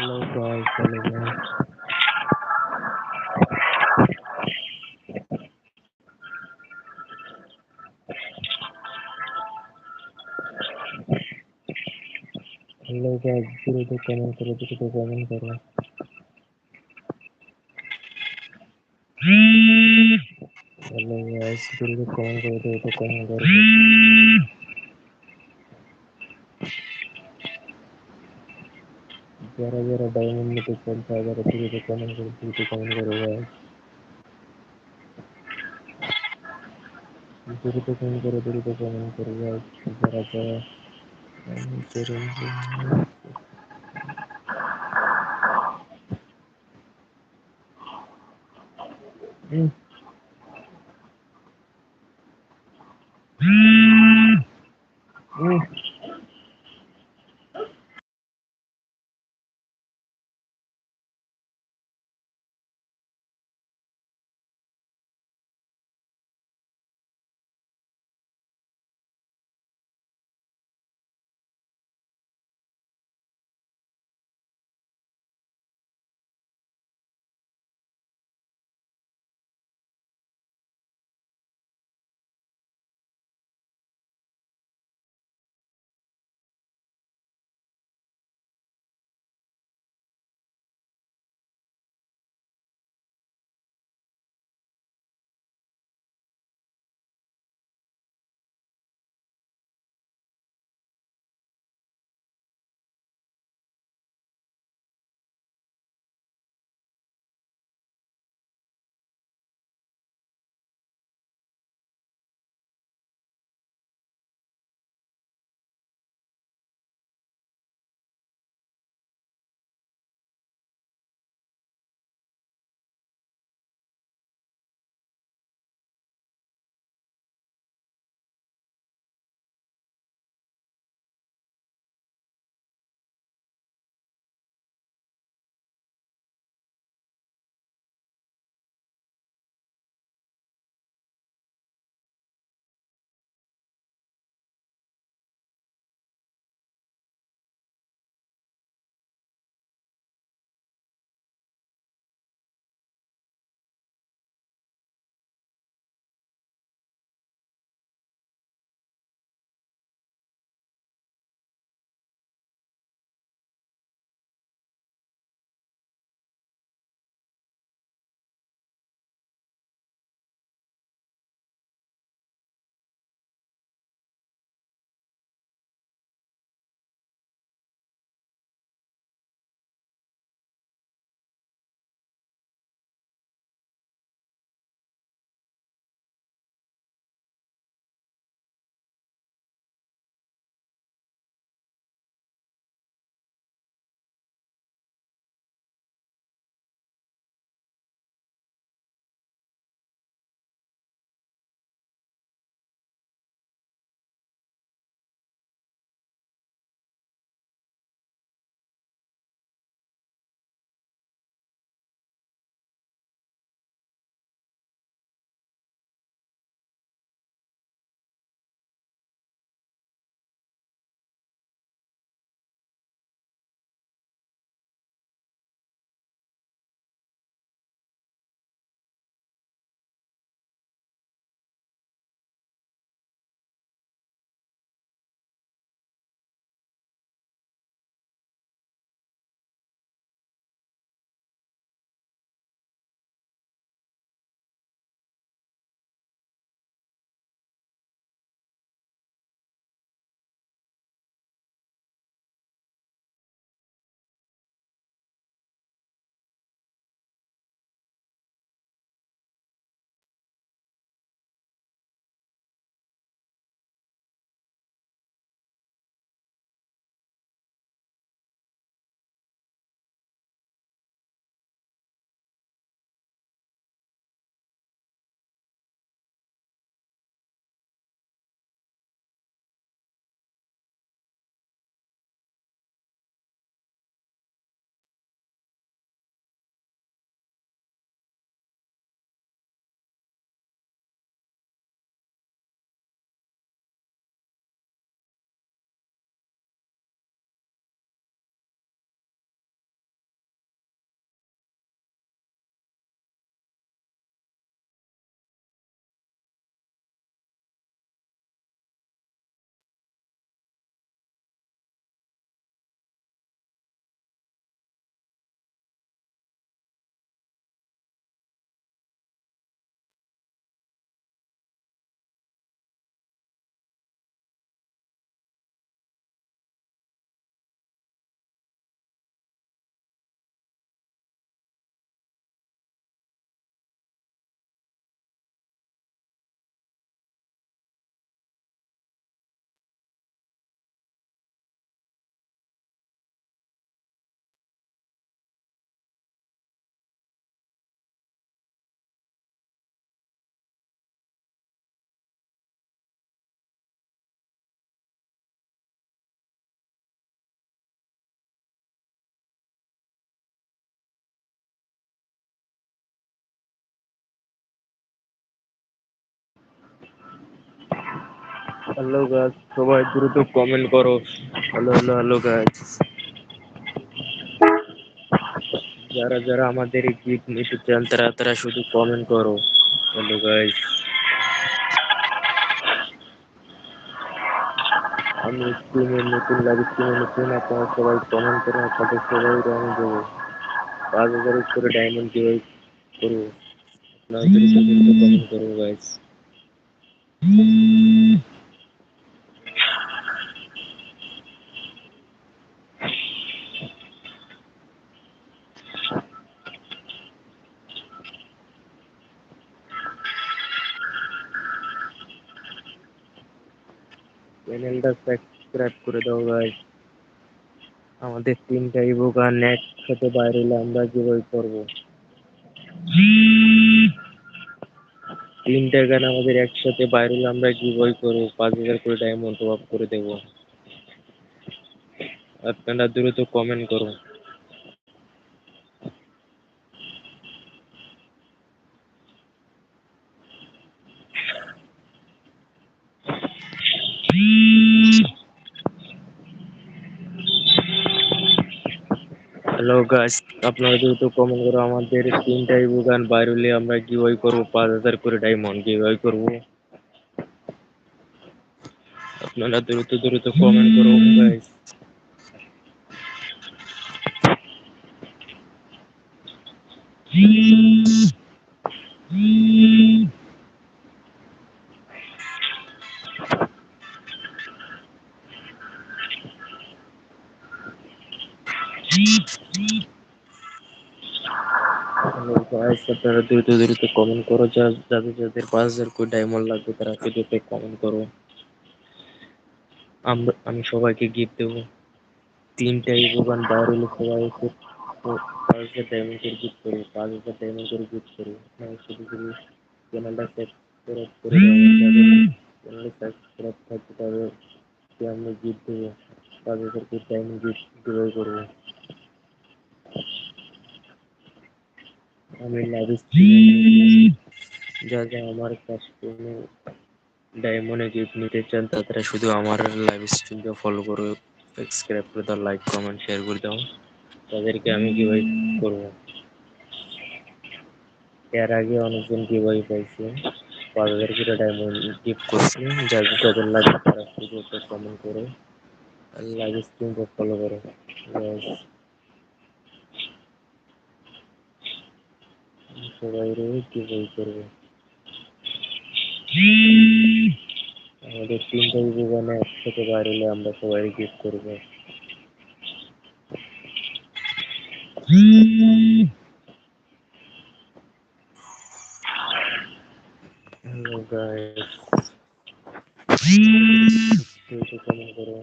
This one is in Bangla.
ஹலோ கால் பண்ணுங்க hello call zero two comment சொல்லிட்டு டூ கமெண்ட் தரேன் hello call zero two comment சொல்லிட்டு கமெண்ட் தரேன் ग्यारह ग्यारह डायमंड में तो चलता है अगर अच्छी तो कॉमन करो फिर तो कॉमन करोगा फिर तो कॉमन करो फिर तो कॉमन करोगा जरा जरा Mm-hmm. হ্যালো গাইস সবাই দ্রুত কমেন্ট করো। হ্যালো হ্যালো হ্যালো গাইস যারা যারা আমাদের এই গিফট নিতে তারা তারা শুধু কমেন্ট করো। হ্যালো গাইস আমি স্ক্রিনে নতুন লাইভ স্ক্রিনে নতুন, আপনারা সবাই কমেন্ট করুন আপনাদের সবাই রং দেবো। পাঁচ হাজার করে ডায়মন্ড কীভাবে করব আপনারা কমেন্ট করো গাইস চ্যানেলটা সাবস্ক্রাইব করে দাও গাইস আমাদের তিনটা ইবুক আর নেট সাথে বাইরে হলে আমরা কীভাবে করব? তিনটা গান আমাদের একসাথে বাইরে হলে আমরা কীভাবে করব? পাঁচ হাজার করে ডায়মন্ড টপ করে দেবো। আপনারা দ্রুত কমেন্ট করুন। হ্যালো গাইস আপনারা দ্রুত কমেন্ট করো আমাদের তিনটাই বুগান বাইরে হলে আমরা গিভওয়ে করবো পাঁচ হাজার করে ডায়মন্ড গিভওয়ে করবো আপনারা দ্রুত দ্রুত কমেন্ট করো গাইস হ্যালো আপনারা দ্রুত দ্রুত কমেন্ট করো, যা, যাদের যাদের পাঁচ হাজার করে ডায়মন্ড লাগবে তারা দ্রুত কমেন্ট করো। আমরা, আমি সবাইকে গিফট দেবো। তিনটাই দোকান বাইরে হলে এসে পাঁচ হাজার ডায়মন্ড করে গিফট করব পাঁচ হাজার ডায়মন্ড করে গিফট করব। আপনারা শুধু শুধু চ্যানেলটা সাবস্ক্রাইব করে চ্যানেলটা সাবস্ক্রাইব থাকবে তাদেরকে আমরা গিফট দেবো। পাঁচ হাজার করে ডায়মন্ড গিফট ডিভাই করব। আমি লাইভ যা যা আমার কাছ থেকে ডায়মন্ডে গিফট নিতে চান, তারা শুধু আমার লাইভ স্ট্রিমকে ফলো করো সাবস্ক্রাইব করে দাও লাইক কমেন্ট শেয়ার করে দাও। তাদেরকে আমি কীভাবে করব। এর আগে অনেকজন কীভাবে পাইছে। হাজার করে ডায়মন্ড গিফট করছে। যাদের যাদের লাগে তারা শুধু কমেন্ট করো লাইভ স্ট্রিমকে ফলো করো। Guys, সবাই রয়ে কিভাবে করবো আমাদের তিনটা জীবনে একসাথে বাইরে আমরা সবাই গিফট করবো হ্যালো গাইস কমেন্ট করো